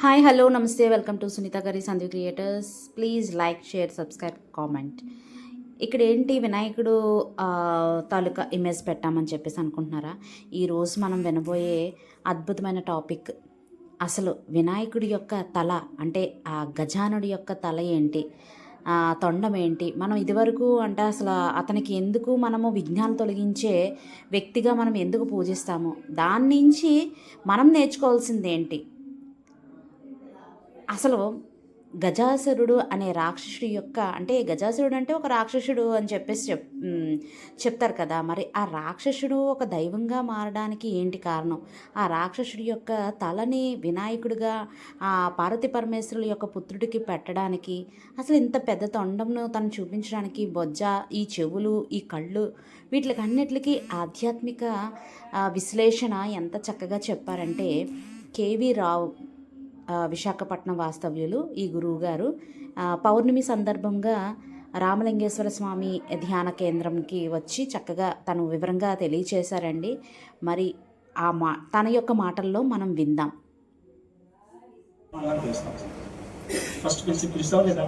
Hi hello నమస్తే. Welcome to Sunitha గారి Sandhi creators. Please like share subscribe comment. ఇక్కడ ఏంటి వినాయకుడు తాలూకా ఇమేజ్ పెట్టామని చెప్పేసి అనుకుంటున్నారా? ఈరోజు మనం వినబోయే అద్భుతమైన టాపిక్ అసలు వినాయకుడి యొక్క తల అంటే ఆ గజానుడి యొక్క తల ఏంటి? తొండం ఏంటి? మనం ఇదివరకు అంటే అసలు అతనికి ఎందుకు మనము విజ్ఞానం తొలగించే వ్యక్తిగా మనం ఎందుకు పూజిస్తాము? దాని నుంచి మనం నేర్చుకోవాల్సింది ఏంటి? అసలు గజాసురుడు అనే రాక్షసుడి యొక్క అంటే గజాసురుడు అంటే ఒక రాక్షసుడు అని చెప్పేసి చెప్ చెప్తారు కదా. మరి ఆ రాక్షసుడు ఒక దైవంగా మారడానికి ఏంటి కారణం? ఆ రాక్షసుడి యొక్క తలని వినాయకుడిగా ఆ పార్వతీ పరమేశ్వరుల యొక్క పుత్రుడికి పెట్టడానికి అసలు ఇంత పెద్ద తొండంను తను చూపించడానికి బొజ్జ ఈ చెవులు ఈ కళ్ళు వీటికి అన్నిటికీ ఆధ్యాత్మిక విశ్లేషణ ఎంత చక్కగా చెప్పారంటే కేవీ రావు విశాఖపట్నం వాస్తవ్యులు ఈ గురువు గారు పౌర్ణమి సందర్భంగా రామలింగేశ్వర స్వామి ధ్యాన కేంద్రంకి వచ్చి చక్కగా తను వివరంగా తెలియచేశారండి. మరి ఆ మా తన యొక్క మాటల్లో మనం విందాం. ఫస్ట్ పిలిచి పిలుస్తాం లేదా?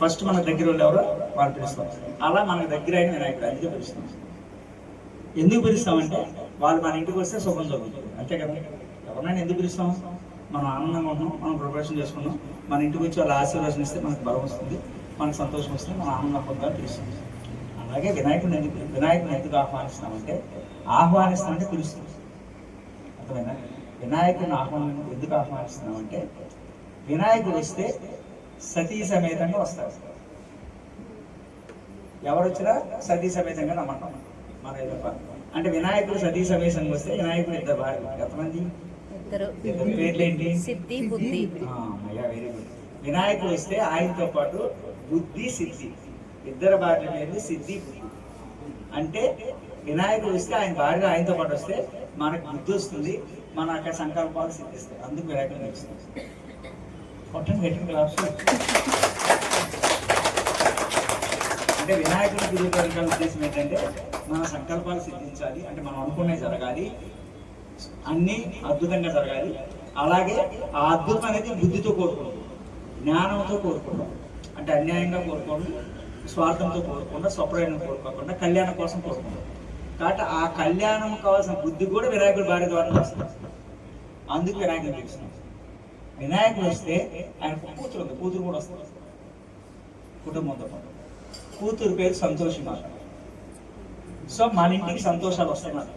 ఫస్ట్ మన దగ్గర వాళ్ళు ఎవరో వాళ్ళు పిలుస్తాం అలా మనకు దగ్గర అయిన వినాయకుడు అందుకే పిలుస్తాం ఎందుకు పిలుస్తామంటే వాళ్ళు మన ఇంటికి వస్తే శుభం జరుగుతుంది. అంతే కదా? ఎవరినైనా ఎందుకు పిలుస్తాం? మనం ఆనందంగా ఉన్నాం మనం ప్రిపరేషన్ చేసుకున్నాం. మన ఇంటికి వచ్చి వాళ్ళ ఆశీర్వాదం ఇస్తే మనకు బలం వస్తుంది మనకు సంతోషం వస్తుంది మనం ఆనందం పొందాలని తెలుస్తుంది. అలాగే వినాయకుడిని ఎందుకు వినాయకుడిని ఎందుకు ఆహ్వానిస్తామంటే ఆహ్వానిస్తామంటే పిలుస్తుంది. అర్థమైనా వినాయకుడిని ఆహ్వానం ఎందుకు ఆహ్వానిస్తున్నామంటే వినాయకుడు వస్తే సతీ సమేతంగా వస్తారు. ఎవరు వచ్చినా సతీ సమేతంగా నమ్మంటాం మన ఎదురు అంటే వినాయకుడు సతీ సమేతంగా వస్తే వినాయకుడు ఇద్దరు భార్య ఎంతమంది? ఇద్దరు. సిద్ధి బుద్ధి. వినాయకుడు వస్తే ఆయనతో పాటు బుద్ధి సిద్ధి. ఇద్దరు భార్య పేర్లు సిద్ధి బుద్ధి. అంటే వినాయకుడు వస్తే ఆయన భార్య ఆయనతో పాటు వస్తే మనకు బుద్ధి వస్తుంది మన అక్కడ సంకల్పాలు సిద్ధిస్తాయి. అందుకు వినాయకుడు నడుస్తుంది కొట్టండి క్లాప్స్ అంటే వినాయకుడి గురువు గారి ఉద్దేశం ఏంటంటే మన సంకల్పాలు సిద్ధించాలి అంటే మనం అనుకున్నవి జరగాలి అన్ని అద్భుతంగా జరగాలి. అలాగే ఆ అద్భుతం అనేది బుద్ధితో కోరుకోవడం జ్ఞానంతో కోరుకోవడం అంటే అన్యాయంగా కోరుకోవడం స్వార్థంతో కోరుకోకుండా స్వప్రయాణం కోరుకోకుండా కళ్యాణం కోసం కోరుకుంటాం కాబట్టి ఆ కళ్యాణం కావాల్సిన బుద్ధి కూడా వినాయకుడి భార్య ద్వారా వస్తుంది. అందుకు వినాయకుడు చూస్తున్నాం వినాయకుడు వస్తే ఆయన కూతురు ఉంది కూతురు కూడా వస్తుంది. కుటుంబంతో పాటు కూతురు పేరు సంతోషి మాట సో మన ఇంటికి సంతోషాలు వస్తున్నారు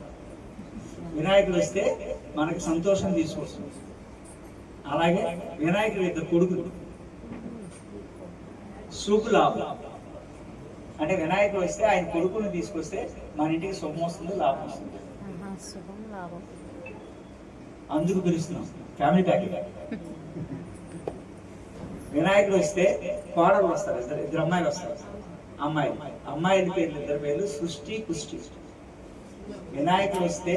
వినాయకుడు వస్తే మనకి సంతోషం తీసుకొస్తుంది. అలాగే వినాయకుడు ఇద్దరు కొడుకులు శుభ అంటే వినాయకుడు వస్తే ఆయన కొడుకుని తీసుకొస్తే మన ఇంటికి శుభం వస్తుంది లాభం వస్తుంది. అందుకు పిలుస్తున్నాం. ఫ్యామిలీ ప్యాకేజ్ వినాయకుడు వస్తే కోడలు వస్తారు ఇద్దరు ఇద్దరు అమ్మాయిలు వస్తారు. అమ్మాయి అమ్మాయిల పేర్లు ఇద్దరు పేర్లు సృష్టి పుష్టి వినాయకుడు వస్తే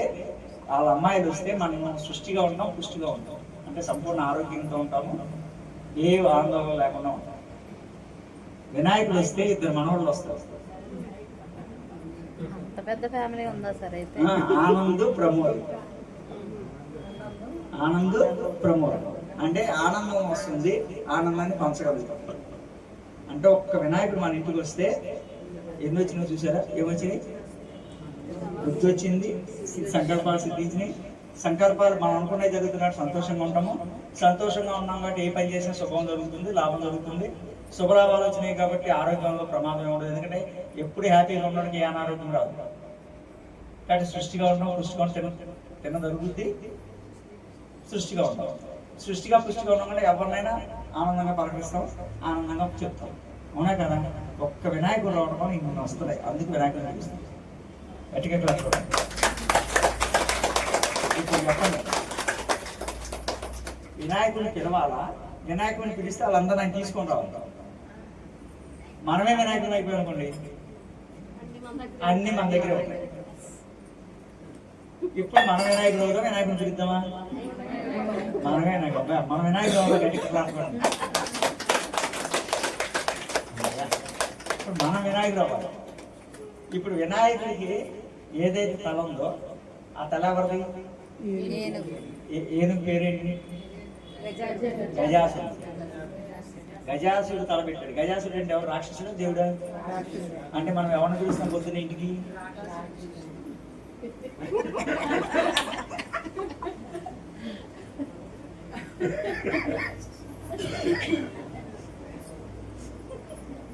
వాళ్ళ అమ్మాయిలు వస్తే మనం సృష్టిగా ఉంటాం పుష్టిగా ఉంటాం అంటే సంపూర్ణ ఆరోగ్యంగా ఉంటాము. ఏ ఆందోళన లేకుండా ఉంటాం. వినాయకుడు వస్తే ఇద్దరు మనవాళ్ళు వస్తారు. అంత పెద్ద ఫ్యామిలీ ఉందా సార్ అయితే? ఆ, ఆనంద్ ప్రమోద్ ఆనంద్ ప్రమోద్ అంటే ఆనందం వస్తుంది ఆనందాన్ని పంచగలుగుతాం. అంటే ఒక్క వినాయకుడు మన ఇంటికి వస్తే ఎన్ని వచ్చినాయో చూసారా? ఏమొచ్చినాయి? బుద్ధి వచ్చింది సంకల్పాలు సిద్ధించినాయి సంకల్పాలు మనం అనుకునే జరుగుతున్నట్టు సంతోషంగా ఉంటాము. సంతోషంగా ఉన్నాం కాబట్టి ఏ పని చేసినా శుభం జరుగుతుంది లాభం జరుగుతుంది. శుభలాభాలు వచ్చినాయి కాబట్టి ఆరోగ్యంలో ప్రమాదం ఉండదు. ఎందుకంటే ఎప్పుడు హ్యాపీగా ఉండడానికి ఏ అనారోగ్యం రాదు. కాబట్టి సృష్టిగా ఉండడం పుష్టిగా తిన తిన జరుగుద్ది సృష్టిగా ఉంటాం సృష్టిగా పుష్టిగా ఉన్నాం అంటే ఎవరినైనా ఆనందంగా పలకరిస్తాం ఆనందంగా చెప్తాం. అవునా కదా? ఒక్క వినాయకుడు రావడం ఇంకొన్ని వస్తున్నాయి. అందుకు వినాయకుడు కనిపిస్తుంది గట్టిగా క్లాస్ కొట్టండి. ఇప్పుడు చెప్పండి వినాయకుడిని పిలవాలా? వినాయకుడిని పిలిస్తే వాళ్ళందరూ ఆయన తీసుకొని రావాలి. మనమే వినాయకుడు అయిపోయాం అనుకోండి. అన్ని మన దగ్గర ఉంటాయి. ఇప్పుడు మన వినాయకుడు అవుతాం వినాయకుడిని పిలుద్దామా? మనమే వినాయకుడు. అబ్బాయి, మన వినాయకుడు ఎవరో? గట్టిగా క్లాస్ కొట్టండి. ఇప్పుడు మన వినాయకుడు అవ్వాలి. ఇప్పుడు వినాయకుడికి ఏదైతే తల ఉందో ఆ తల ఎవరిది? ఏనుగు పేరేంటి? గజాసుడు. గజాసుడు తలపెట్టాడు గజాసుడు అంటే ఎవరు? రాక్షసుడు? దేవుడా? అంటే మనం ఎవరిని పిలుస్తాం పొద్దున ఇంటికి?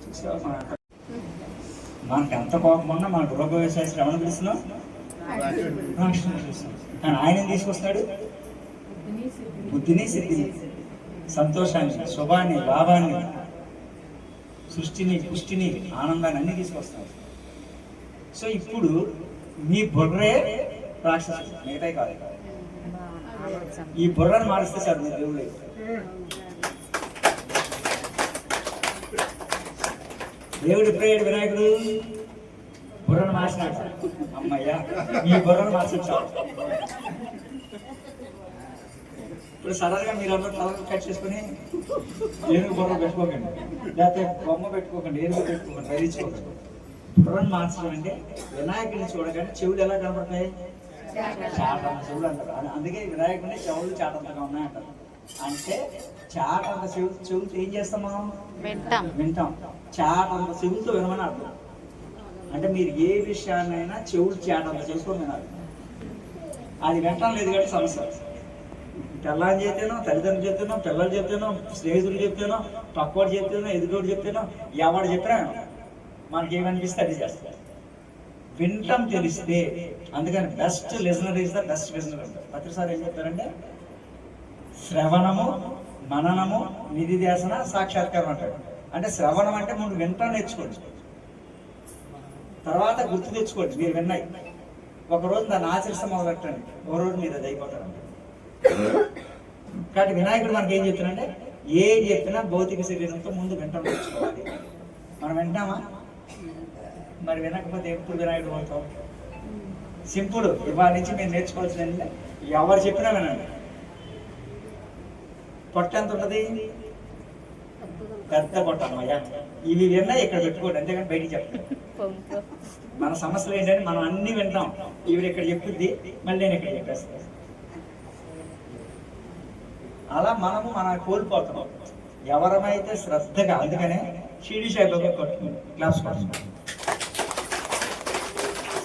చూసావా మనకి ఎంత కోపం ఉన్నా మన గృహప్రవేశాస్త్రి ఎవరిని పిలుస్తున్నాం. కానీ ఆయన ఏం తీసుకొస్తున్నాడు బుద్ధిని సిద్ధిని. సంతోషాన్ని శుభాన్ని లాభాన్ని సృష్టిని పుష్టిని ఆనందాన్ని అన్ని తీసుకొస్తాడు. సో ఇప్పుడు మీ బుర్రే రాక్షసుడు మిగతాయి కాదు. ఈ బుర్రను మారిస్తే సార్ మీ దేవుడు. దేవుడు ప్రేయుడు వినాయకుడు. బుర్రను మార్చినాడు. అమ్మయ్యా ఈ బుర్రను మార్చించాడు ఇప్పుడు సడన్గా మీరు అందరూ తలలు కట్ చేసుకుని ఏనుగు బుర్ర పెట్టుకోకండి. లేకపోతే బొమ్మ పెట్టుకోకండి ఏనుగు పెట్టుకోకండి ధరించుకోకండి బుర్రను మార్చడం అంటే వినాయకుడిని చూడకండి చెవులు ఎలా కనపడతాయి? చాటంత చెవులు అంటారు. అందుకే వినాయకుడిని చెవులు చాటంతగా ఉన్నాయంటారు. అంటే చాటంత చెవు చెవులతో ఏం చేస్తాం మనం? వింటాం. వింటాం. చాటంత చెవులతో వినమని అర్థం అంటే మీరు ఏ విషయాన్నైనా చెవులు చాటంత చేసుకొని వినాలి. అది వింటం లేదు కాబట్టి సమస్య. తెల్లని చెప్తేనో తల్లిదండ్రులు చెప్తేనో పిల్లలు చెప్తేనో స్నేహితులు చెప్తేనో పక్కోడు చెప్తేనో ఎదుటోడు చెప్తేనో ఎవడు చెప్పినా మనకి ఏమనిపిస్తే అది చేస్తారు. వింటం తెలిస్తే అందుకని best listener is the best listener అంటారు ప్రతిసారి ఏం చెప్తారంటే శ్రవణము మననము నిధిధ్యాసన సాక్షాత్కారం అంటాడు. అంటే శ్రవణం అంటే ముందు వింటా నేర్చుకోండి. తర్వాత గుర్తు తెచ్చుకోండి మీరు విన్నాయి. ఒక రోజు దాన్ని ఆచరిస్తే మొదలు పెట్టండి. ఒక రోజు మీరు అది అయిపోతారు కాబట్టి వినాయకుడు మనకి ఏం చెప్తున్నాడంటే ఏది చెప్పినా భౌతిక శరీరంతో ముందు వింటాం నేర్చుకోవాలి. మనం వింటామా? మరి వినకపోతే ఎప్పుడు వినాయకుడు అవుతాం? సింపుల్. ఇవాళ నుంచి మీరు నేర్చుకోవాల్సింది ఎవరు చెప్పినా వినండి. పొట్ట ఎంత ఉంటుంది? పెద్ద పొట్ట అమ్మయ్య. ఇవి విన్నా ఇక్కడ పెట్టుకోండి అంతేగాని బయటికి చెప్పండి మన సమస్యలు ఏంటంటే మనం అన్ని వింటాం. ఈవిడ ఇక్కడ చెప్పుద్ది మళ్ళీ నేను ఇక్కడ చెప్పేస్తాను. అలా మనము మన కోల్పోతున్నాం. ఎవరమైతే శ్రద్ధగా అందుకనే షిరిడి సాయిబాబా క్లాస్ కొట్టుకుంది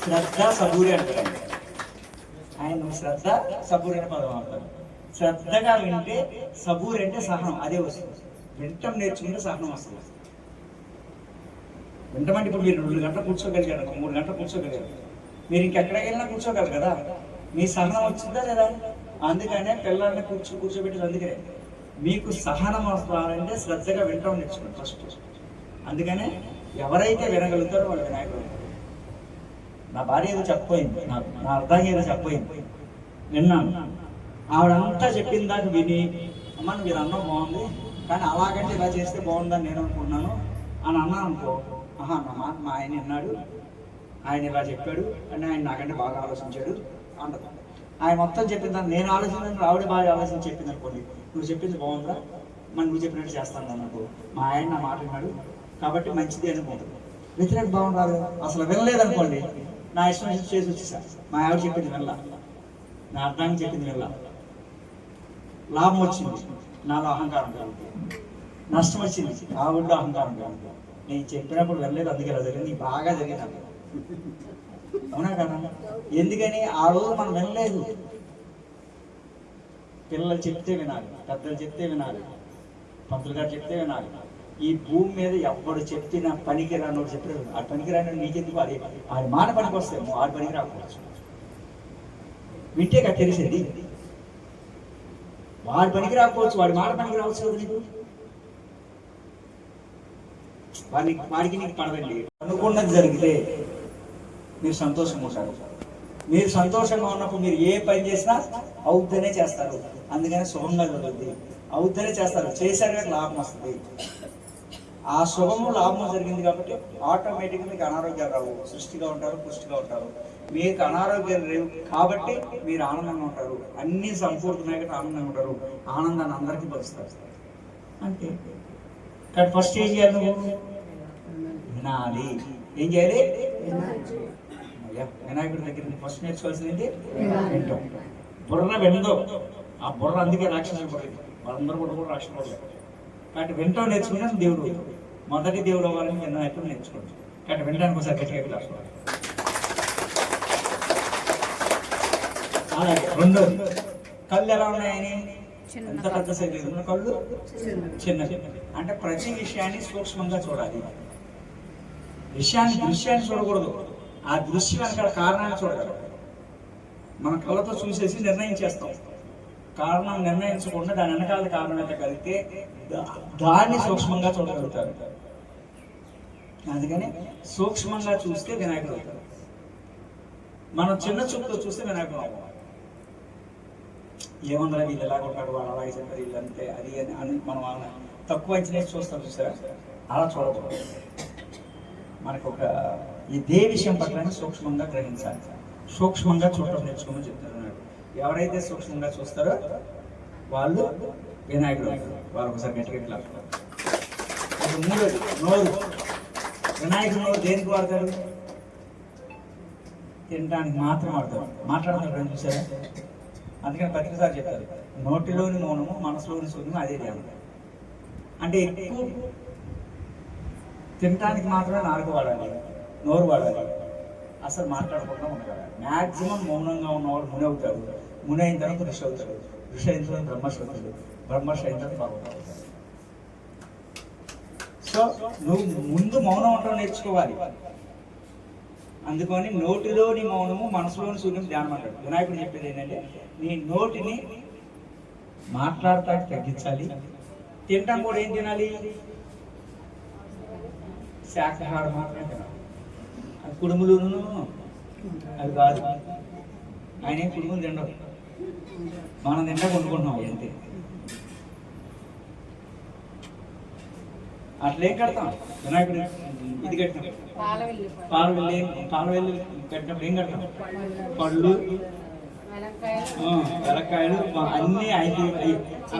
శ్రద్ధ సబూరి అంటారు ఆయన శ్రద్ధ సబూరి అనే పదం అంటారు శ్రద్ధగా వింటే సబూర్ అంటే సహనం అదే వస్తుంది వింటం నేర్చుకుంటే సహనం వస్తుంది. వింటమంటే ఇప్పుడు మీరు రెండు గంటలు కూర్చోగలిగారు ఒక మూడు గంటలు కూర్చోగలిగారు. మీరు ఇంకెక్కడికి వెళ్ళినా కూర్చోగలరు కదా. మీ సహనం వచ్చిందా లేదా? అందుకనే పిల్లల్ని కూర్చో కూర్చోబెట్టేది అందుకనే. మీకు సహనం వస్తారంటే శ్రద్ధగా వింటం నేర్చుకోండి ఫస్ట్. అందుకనే ఎవరైతే వినగలుగుతారో వాళ్ళు వినాయకుడు. నా భార్య ఏదో చెప్పపోయింది నా నా అర్థం ఏదో చెప్పపోయింది విన్నాను. ఆవిడంతా చెప్పిన దాకా విని అమ్మ మీరు అన్నం బాగుంది కానీ అలాగంటే ఇలా చేస్తే బాగుందని నేను అనుకున్నాను అని అన్నాను అనుకో. ఆహా మా మా మా ఆయన విన్నాడు ఆయన ఇలా చెప్పాడు అని ఆయన నాకంటే బాగా ఆలోచించాడు అంటది. ఆయన మొత్తం చెప్పిన దాన్ని నేను ఆలోచించిన ఆవిడ బాగా ఆలోచించి చెప్పింది అనుకోండి. నువ్వు చెప్పింది బాగుందా మరి నువ్వు చెప్పినట్టు చేస్తాను అన్నట్టు మా ఆయన నా మాట విన్నాడు కాబట్టి మంచిది అనుకుంటుంది. వ్యతిరేక భావన రాదు అసలు వినలేదనుకోండి నా ఇష్టం చేసి వచ్చేసా మా ఆవిడ చెప్పింది వెళ్ళా నా అర్థానికి చెప్పింది వెళ్ళా లాభం వచ్చింది. నాలో అహంకారం కలుగుతుంది. నష్టం వచ్చింది. ఆవిడలో అహంకారం కలుగుతుంది. నేను చెప్పినప్పుడు వెళ్ళలేదు అందుకే ఇలా జరిగింది. బాగా జరిగింది అక్కడ. అవునా కదా? ఎందుకని? ఆ రోజు మనం వెళ్ళలేదు పిల్లలు చెప్తే వినాలి. పెద్దలు చెప్తే వినాలి. పంతులు గారు చెప్తే వినాలి. ఈ భూమి మీద ఎవ్వడు చెప్పినా పనికి రానోడు చెప్పలేదు. ఆ పనికి రానోడు నీకెందుకు? అది ఆడి మాట పనికి వస్తాము ఆడి పనికి రాకపోవచ్చు. వింటే కదా తెలిసేది? వాడి పనికి రాకపోవచ్చు వాడి మాట పనికి రావచ్చు కదా నీకు? వాడిని వాడికి నీకు పడదండి. అనుకున్నది జరిగితే మీరు సంతోషంగా ఉంటారు. మీరు సంతోషంగా ఉన్నప్పుడు మీరు ఏ పని చేసినా అవుద్దనే చేస్తారు. అందుకని శుభంగా జరుగుద్ది అవుద్దనే చేస్తారు. చేశారు లాభం వస్తుంది. ఆ శుభము లాభము జరిగింది కాబట్టి ఆటోమేటిక్గా మీకు అనారోగ్యాలు రావు. సృష్టిగా ఉంటారు పుష్టిగా ఉంటారు. మీకు అనారోగ్యాలు లేవు కాబట్టి మీరు ఆనందంగా ఉంటారు. అన్ని సమకూరుతున్నాయి కాబట్టి ఆనందంగా ఉంటారు. ఆనందాన్ని అందరికీ పంచుతారు అంతే. కానీ ఫస్ట్ ఏం చేయాలి నువ్వు? వినాలి. ఏం చేయాలి? వినాయకుడి దగ్గర ఫస్ట్ నేర్చుకోవాల్సింది ఏంటి? వింటాం బుర్ర వినదు. ఆ బుర్ర అందుకే రాక్షసుడు బుర్ర వాళ్ళందరూ కూడా రాష్ట్రంలో కాబట్టి వింటాం నేర్చుకునే దేవుడు. మొదటి దేవుడు అవ్వాలని వినాయకుడు నేర్చుకోండి. కాబట్టి వినడానికి ఒకసారి గట్టిగా అలాగే రెండోది కళ్ళు ఎలా ఉన్నాయని? ఎంత పెద్ద సైజు ఉన్న కళ్ళు? చిన్న. అంటే ప్రతి విషయాన్ని సూక్ష్మంగా చూడాలి. విషయాన్ని దృశ్యాన్ని చూడకూడదు. ఆ దృశ్యం వెనకాల కారణాన్ని చూడగలరు మన కళ్ళతో చూసేసి నిర్ణయించేస్తాం కారణం నిర్ణయించకుండా దాని వెనకాల కారణం కలిగితే దాన్ని సూక్ష్మంగా చూడగలుగుతారు. అందుకని సూక్ష్మంగా చూస్తే వినాయకుడు అవుతారు మనం చిన్న చూపుతో చూస్తే వినాయకుడు అవ్వం. ఏమన్నా వీళ్ళు ఎలా ఉంటారు వాళ్ళు అలాగే చెప్పారు వీళ్ళు అంతే అది అని అని మనం వాళ్ళని తక్కువ అంచనా చూస్తాం చూసారా? అలా చూడకూడదు. మనకు ఒక ఈ దే విషయం పట్ల సూక్ష్మంగా గ్రహించాలి. సూక్ష్మంగా చూడటం నేర్చుకోమని చెప్తున్నాడు. ఎవరైతే సూక్ష్మంగా చూస్తారో వాళ్ళు వినాయకుడు అవుతారు. వాళ్ళు ఒకసారి గట్టిగా మూడోది. నోరు. వినాయకుడు దేనికి వాడతారు? తినడానికి మాత్రం వాడతాడు మాట్లాడుతున్నాడు చూసారా? అందుకని పత్రికసారి చెప్తారు. నోటిలోని మౌనము మనసులోని శూన్యము అదే ధ్యానం అంటే ఎక్కువ తినడానికి మాత్రమే నాలుగు వాడాలి నోరు వాడాలి. అసలు మాట్లాడకుండా ఉండగలగాలి. మ్యాక్సిమం మౌనంగా ఉన్నవాడు ముని అవుతాడు. ముని అయిన తర్వాత ఋషి అవుతాడు. ఋషి అయిన తర్వాత బ్రహ్మశ్వరుడు బ్రహ్మశ్వరు అయిన తర్వాత భగవంతుడు సో నువ్వు ముందు మౌనం ఉండడం నేర్చుకోవాలి. అందుకని నోటిలోని మౌనము మనసులోని శూన్యం ధ్యానం అంటాడు. వినాయకుడు చెప్పేది ఏంటంటే నీ నోటిని మాట్లాడటానికి తగ్గించాలి. తినటం కూడా ఏం తినాలి? శాకాహారం మాత్రమే తినాలి. అది కుడుములును అది కాదు. ఆయన ఏం కుడుములు తినడం మనం తింటా కొనుక్కుంటున్నాం అంతే. అట్లేం కడతాం? వినాయకుడు ఇది కట్టాం పాలవెల్లి పాలవెల్లి కట్టినప్పుడు ఏం కడతాం? పళ్ళు వెలక్కాయలు అన్నీ ఐదు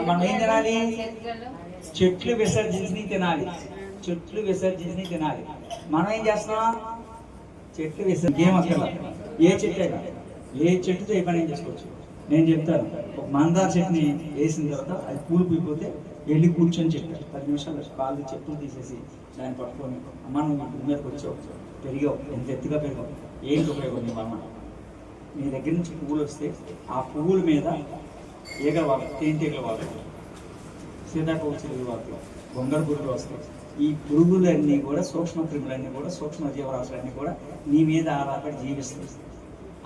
మనం ఏం తినాలి? చెట్లు విసర్జించి తినాలి. చెట్లు విసర్జించి తినాలి. మనం ఏం చేస్తున్నాం? చెట్లు విసర్జన ఏం అక్కడ ఏ చెట్టు అయినా. ఏ చెట్టుతో ఏ పని ఏం చేసుకోవచ్చు. నేను చెప్తాను ఒక మందార చెట్టుని వేసిన తర్వాత అది పూలు వెళ్ళి కూర్చొని చెప్పారు. పది నిమిషాలు కాళ్ళు చెప్పులు తీసేసి దాన్ని పట్టుకొని మనం ఇంటి మీదకి వచ్చావు. పెరిగావు. ఎంత ఎత్తుగా పెరిగావు? ఏంటి ఉపయోగం నీ అమ్మ? మీ దగ్గర నుంచి పువ్వులు వస్తే ఆ పువ్వుల మీద ఈగ వాళ్ళు తేనెటీగలు వాళ్ళు సీతాకోచిలుగు వాళ్ళు బొంగర పురుగులు వస్తాయి. ఈ పురుగులన్నీ కూడా సూక్ష్మ క్రిములన్నీ కూడా సూక్ష్మ జీవరాశులన్నీ కూడా నీ మీద ఆధారపడి జీవిస్తాయి.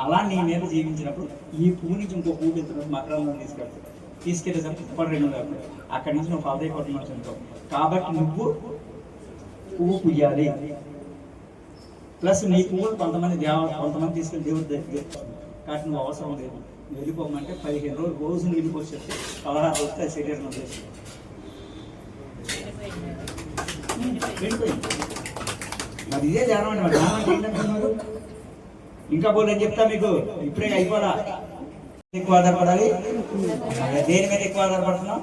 అలా నీ మీద జీవించినప్పుడు ఈ పువ్వు నుంచి ఇంకో పువ్వు ఎత్తున్నప్పుడు మకరంలో తీసుకెళ్తావు తీసుకెళ్ళేసరికి ఇప్పుడు రెండు లేకుండా అక్కడి నుంచి నువ్వు పదవి కొట్టమని ఉంటావు. కాబట్టి నువ్వు పువ్వు పుయ్యాలి ప్లస్ నీ పువ్వులు కొంతమంది దేవ కొంతమంది తీసుకెళ్ళి దేవుడి దగ్గర కాబట్టి నువ్వు అవసరం లేదు. వెళ్ళిపోమంటే పదిహేను రోజులు రోజు నీళ్ళు పోసి పదహారు వస్తే శరీరం వెళ్ళిపోయింది. మరి ఇదే ధ్యానం అండి ధ్యానం ఏంటంటున్నారు ఇంకా పోలేని చెప్తా మీకు ఇప్పుడే అయిపోదా ఎక్కువ ఆధారపడాలి. దేని మీద ఎక్కువ ఆధారపడుతున్నాం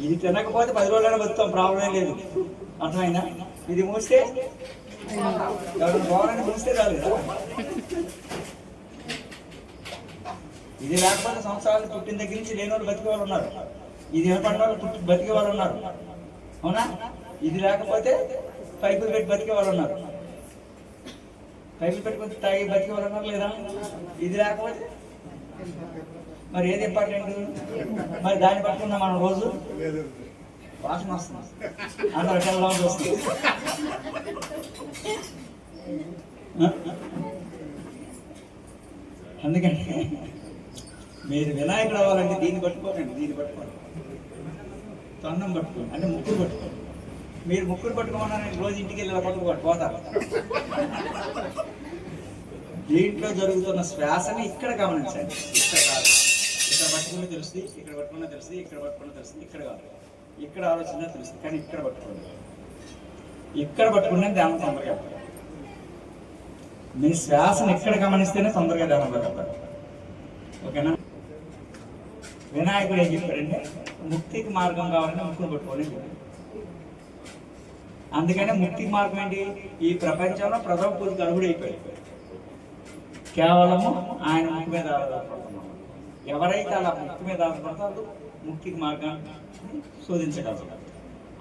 ఇది తినకపోతే పది రోజులైనా బతుకుతాం ప్రాబ్లం లేదు. అర్థమైనా ఇది మూస్తే? ఎవరైనా మూస్తే రాలేదు కదా ఇది లేకపోతే సంవత్సరాలు పుట్టిన దగ్గర నుంచి లేని వాళ్ళు బతికే వాళ్ళు ఉన్నారు. ఇది ఏర్పడిన వాళ్ళు పుట్టి బతికే వాళ్ళు ఉన్నారు. అవునా? ఇది లేకపోతే పైపులు పెట్టి బతికే వాళ్ళు ఉన్నారు. పైపులు పెట్టుకొని తాగి బతికే వాళ్ళు ఉన్నారు లేదా? ఇది లేకపోతే? మరి ఏది ఇంపార్టెంట్? మరి దాన్ని పట్టుకున్నా మనం రోజు? వాసన వస్తుంది. అందరూ రకాల వస్తుంది అందుకని మీరు వినాయకుడు అవ్వాలంటే దీన్ని పట్టుకోకండి దీన్ని పట్టుకోండి. తొండం పట్టుకోండి అంటే ముక్కులు పట్టుకోండి. మీరు ముక్కులు పట్టుకోమన్నారని రోజు ఇంటికి వెళ్ళి ఇలా పట్టుకోండి పోతారు. దీంట్లో జరుగుతున్న శ్వాసని ఇక్కడ గమనించండి. ఇక్కడ కాదు. ఇక్కడ పట్టుకున్న తెలుస్తుంది ఇక్కడ పట్టుకున్న తెలుస్తుంది ఇక్కడ పట్టుకున్న తెలుస్తుంది ఇక్కడ కాదు. ఇక్కడ ఆలోచన తెలుస్తుంది కానీ ఇక్కడ పట్టుకోండి. ఇక్కడ పట్టుకునే ధ్యానం తొందరగా మీ శ్వాసను ఎక్కడ గమనిస్తేనే తొందరగా ధ్యానంలోకి వెళ్తారు ఓకేనా? వినాయకుడు ఏం చెప్పాడంటే ముక్తికి మార్గం కావాలని ముక్కును పట్టుకోండి చెప్పారు అందుకనే ముక్తి మార్గం ఏంటి? ఈ ప్రపంచంలో ప్రథమ పూజకి అడుగుడు అయిపోయాడు. కేవలము ఆయన ముక్కు మీద ఆధారపడుతున్నాం ఎవరైతే అలా ముక్కు మీద ఆధారపడతారో ముక్తికి మార్గాన్ని శోధించగలరు.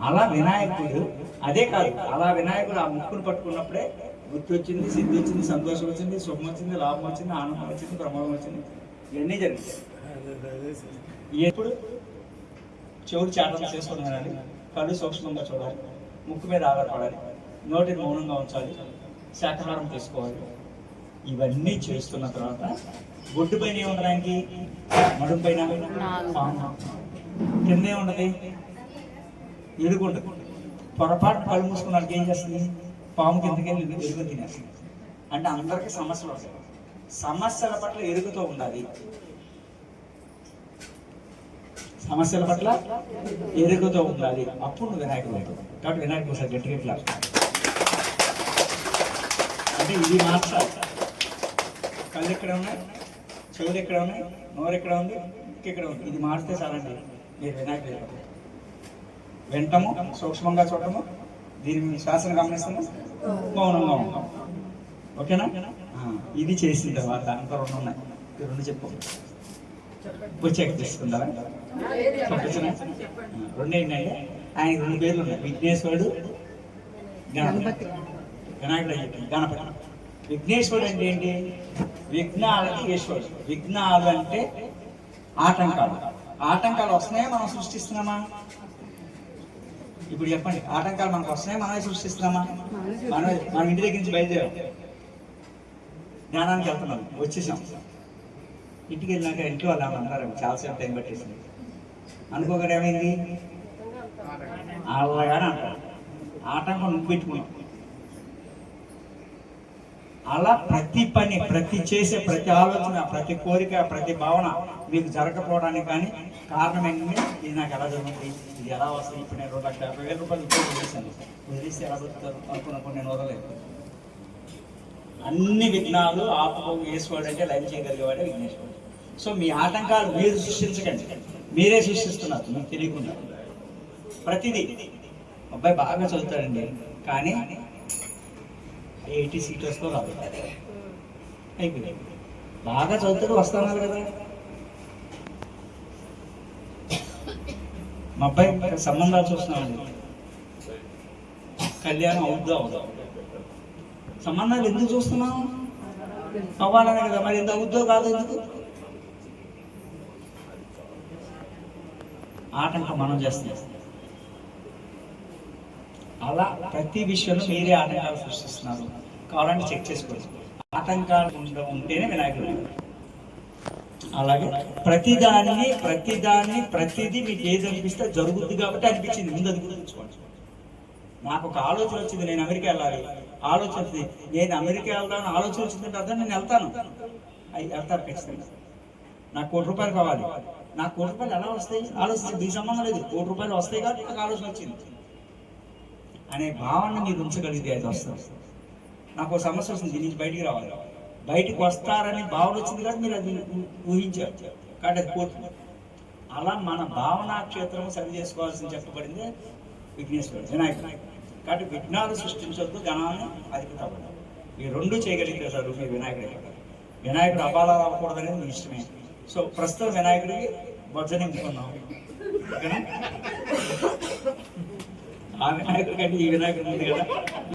అలా వినాయకుడు అదే కాదు అలా వినాయకుడు ఆ ముక్కును పట్టుకున్నప్పుడే గుర్తు వచ్చింది సిద్ధి వచ్చింది సంతోషం వచ్చింది శుభం వచ్చింది లాభం వచ్చింది ఆనందం వచ్చింది ప్రమాదం వచ్చింది ఇవన్నీ జరిగింది ఎప్పుడు చెవుడు చాటం చేసుకుని వినాలి కళ్ళు సూక్ష్మంగా చూడాలి ముక్కు మీద ఆధారపడాలి నోటిని మౌనంగా ఉంచాలి శాకాహారం తీసుకోవాలి. ఇవన్నీ చేస్తున్న తర్వాత బొడ్డు పైన ఏముండడానికి నడుం పైన? పాము కింద ఉండదు. పొరపాటు కళ్ళు మూసుకున్నాడు ఏం చేస్తుంది? పాము కిందకి వెళ్ళి ఎరుగు తినేస్తుంది. అంటే అందరికీ సమస్యలు వస్తాయి. సమస్యల పట్ల ఎరుగుతో ఉండాలి. సమస్యల పట్ల ఎరుగుతో ఉండాలి అప్పుడు నువ్వు వినాయకుడు అవుతావు. కాబట్టి వినాయకుడు సార్ గట్టిగా ఇట్లా అంటే ఇది మార్చాలి. కళ్ళు ఎక్కడ ఉన్నాయి? చెవులు ఎక్కడ ఉన్నాయి? నోరు ఎక్కడ ఉంది? ఇక్కడ ఉంది? ఇది మారితే చాలండి. మీరు వినాయకుడు వింటము సూక్ష్మంగా చూడటము దీని మీ శ్వాసను గమనిస్తాము మౌనంగా ఉంటాం ఓకేనా? ఇది చేసిన తర్వాత అంత రెండు ఉన్నాయి. రెండు చెప్పు. పంపించనా? ఆ, రెండు ఏంటంటే ఆయన రెండు పేర్లు ఉన్నాయి. విఘ్నేశ్వరుడు గణపతి. గణపతి. విఘ్నేశ్వరుడు అంటే ఏంటి? విఘ్నాలకి ఈశ్వరుడు. విఘ్నాలు అంటే ఆటంకాలు. ఆటంకాలు వస్తున్నాయా? మనం సృష్టిస్తున్నామా? ఇప్పుడు చెప్పండి. ఆటంకాలు మనకు వస్తున్నాయా? మనమే సృష్టిస్తున్నామా? మనం మన ఇంటి దగ్గర నుంచి బయలుదేరాం. జ్ఞానానికి వెళ్తున్నాం. వచ్చేసాం. ఇంటికి వెళ్ళినాక ఇంట్లో వాళ్ళు అన్నారు చాలాసేపు టైం పట్టేసింది. అనుకోగానే ఏమైంది? అలాగానే అంటారు. ఆటంకం పెట్టుకున్నాం అలా ప్రతి పని ప్రతి చేసే ప్రతి ఆలోచన ప్రతి కోరిక ప్రతి భావన మీకు జరగకపోవడానికి కానీ కారణం ఏంటంటే ఇది నాకు ఎలా జరుగుతుంది ఇది ఎలా వస్తుంది? ఇప్పుడు నేను రెండు లక్షల యాభై వేల రూపాయలు ఉద్యోగం చేశాను. వదిలేస్తే ఎలా బతుకుతారు? అనుకున్నప్పుడు నేను వదలేదు అన్ని విఘ్నాలు ఆపు వేసుకోవడం అంటే లైవ్ చేయగలిగేవాడే విఘ్నేశ్వరుడు. సో మీ ఆటంకాలు మీరు సృష్టించకండి. మీరే సృష్టిస్తున్నారు మీకు తెలియకుండా. ప్రతిదీ. అబ్బాయి బాగా చదువుతాడండి కానీ ఎయిటీ సీటర్స్లో రాదు. అయిపోయింది. బాగా చదువుతాడు వస్తున్నారు కదా. మా అబ్బాయి సంబంధాలు చూస్తున్నామండి కళ్యాణం అవుద్దా అవుదా? సంబంధాలు ఎందుకు చూస్తున్నాం అవ్వాలనే కదా మరి ఎంత అవుద్దో కాదు ఎందుకు? ఆటంకం మనం చేస్తున్నాం. అలా ప్రతి విషయంలో మీరే ఆటంకాలు సృష్టిస్తున్నారు. కావాలంటే చెక్ చేసుకోవచ్చు. ఆటంకాలు ఉండ- ఉంటేనే వినాయకుడు అలాగే ప్రతిదాన్ని ప్రతిదాన్ని ప్రతిదీ మీకు ఏది అనిపిస్తే జరుగుద్ది కాబట్టి అనిపించింది. ముందు అది గుర్తుంచుకోండి. నాకు ఒక ఆలోచన వచ్చింది. నేను అమెరికా వెళ్ళాలి. ఆలోచన నేను అమెరికా వెళ్దామని ఆలోచన వచ్చిందంటే అర్థం నేను వెళ్తాను. అయి వెళ్తాను ఖచ్చితంగా. నాకు కోటి రూపాయలు కావాలి. నాకు కోటి రూపాయలు ఎలా వస్తాయి? ఆలోచించి మీ సంబంధం లేదు. కోటి రూపాయలు వస్తాయి కాబట్టి నాకు ఆలోచన వచ్చింది. అనే భావన మీరు ఉంచగలిగితే అది వస్తుంది. నాకు ఒక సమస్య వస్తుంది. దీని నుంచి బయటికి రావాలి. బయటికి వస్తారని భావన వచ్చింది కాబట్టి మీరు అది ఊహించారు. కాబట్టి అది కోరుతుంది అలా మన భావనా క్షేత్రం సరి చేసుకోవాల్సింది చెప్పబడింది విఘ్నేశ్వరుడు వినాయకుడు. కాబట్టి విఘ్నాలు సృష్టించొద్దు గణాన్ని అధికతవ్వదు ఈ రెండు చేయగలిగితే సార్ మీ వినాయకుడు అయిపోతారు. వినాయకుడు అబాలాలు అవ్వకూడదనేది మీ ఇష్టమే సో ప్రస్తుతం వినాయకుడికి బొజ్జ ఓకేనా? ఆ వినాయకుడి కంటే ఈ వినాయకుడు ఉంది కదా